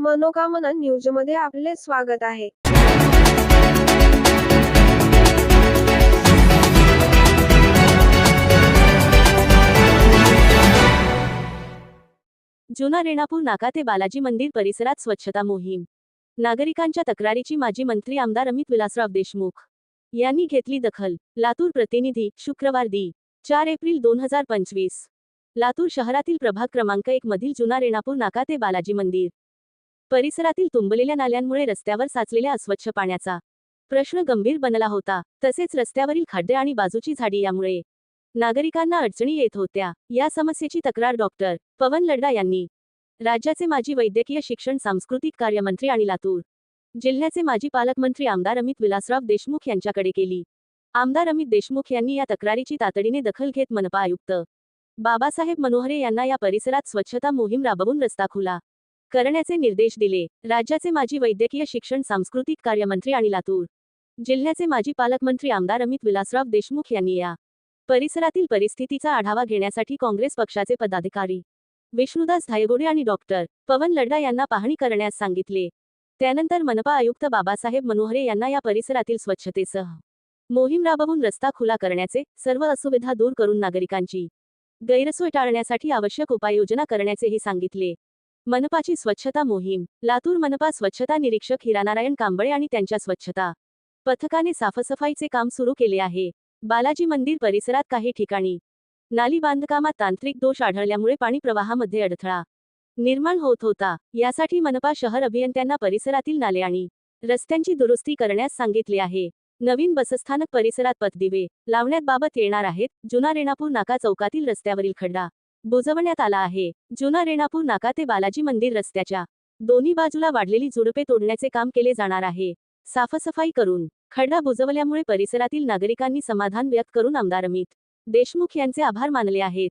मनोकामना न्यूजमध्ये आपले स्वागत आहे. जुना रेणापूर नाका ते बालाजी मंदिर परिसरात स्वच्छता मोहीम. नागरिकांच्या तक्रारीची माजी मंत्री आमदार अमित विलासराव देशमुख यांनी घेतली दखल. लातूर प्रतिनिधी शुक्रवार दि चार एप्रिल दोन हजार पंचवीस. लातूर शहरातील प्रभाग क्रमांक एक मधील जुना रेणापूर नाका ते बालाजी मंदिर. परिसरातील तुंबलेल्या नाल्यांमुळे रस्त्यावर साचलेल्या अस्वच्छ पाण्याचा प्रश्न गंभीर बनला होता. तसेच रस्त्यावरील खड्डे आणि बाजूची झाडी यामुळे नागरिकांना अडचणी येत होत्या. या समस्येची तक्रार डॉक्टर पवन लड्डा यांनी राज्याचे माजी वैद्यकीय शिक्षण सांस्कृतिक कार्यमंत्री आणि लातूर जिल्ह्याचे माजी पालकमंत्री आमदार अमित विलासराव देशमुख यांच्याकडे केली. आमदार अमित देशमुख यांनी या तक्रारीची तातडीने दखल घेत मनपा आयुक्त बाबासाहेब मनोहरे यांना या परिसरात स्वच्छता मोहीम राबवून रस्ता खुला करण्याचे निर्देश दिले. राज्याचे माजी वैद्यकीय शिक्षण सांस्कृतिक कार्यमंत्री आणि लातूर जिल्ह्याचे माजी पालकमंत्री आमदार अमित विलासराव देशमुख यांनी या परिसरातील परिस्थितीचा आढावा घेण्यासाठी काँग्रेस पक्षाचे पदाधिकारी विष्णुदास धायगोडे आणि डॉक्टर पवन लड्डा यांना पाहणी करण्यास सांगितले. त्यानंतर मनपा आयुक्त बाबासाहेब मनोहरे यांना या परिसरातील स्वच्छतेसह मोहीम राबवून रस्ता खुला करण्याचे सर्व असुविधा दूर करून नागरिकांची गैरसोय टाळण्यासाठी आवश्यक उपाययोजना करण्याचेही सांगितले. मनपाची स्वच्छता मोहीम लातूर मनपा स्वच्छता निरीक्षक हिरानारायण कांबळे आणि त्यांच्या स्वच्छता पथकाने साफसफाईचे काम सुरू केले आहे. बालाजी मंदिर परिसरात काही ठिकाणी नाली बांधकामात तांत्रिक दोष आढळल्यामुळे पाणी प्रवाहामध्ये अडथळा निर्माण होत होता. यासाठी मनपा शहर अभियंत्यांना परिसरातील नाले आणि रस्त्यांची दुरुस्ती करण्यास सांगितले आहे. नवीन बसस्थानक परिसरात पथदिवे लावण्यात बाबत येणार आहेत. जुना रेणापूर नाका चौकातील रस्त्यावरील खड्डा बुजवण्यात आला आहे. जुना रेणापूर नाका ते बालाजी मंदिर रस्त्याच्या दोन्ही बाजूला वाढलेली झुडपे तोडण्याचे काम केले जाणार आहे. साफसफाई करून खड्डा बुजवल्यामुळे परिसरातील नागरिकांनी समाधान व्यक्त करून आमदार अमित देशमुख यांचे आभार मानले आहेत.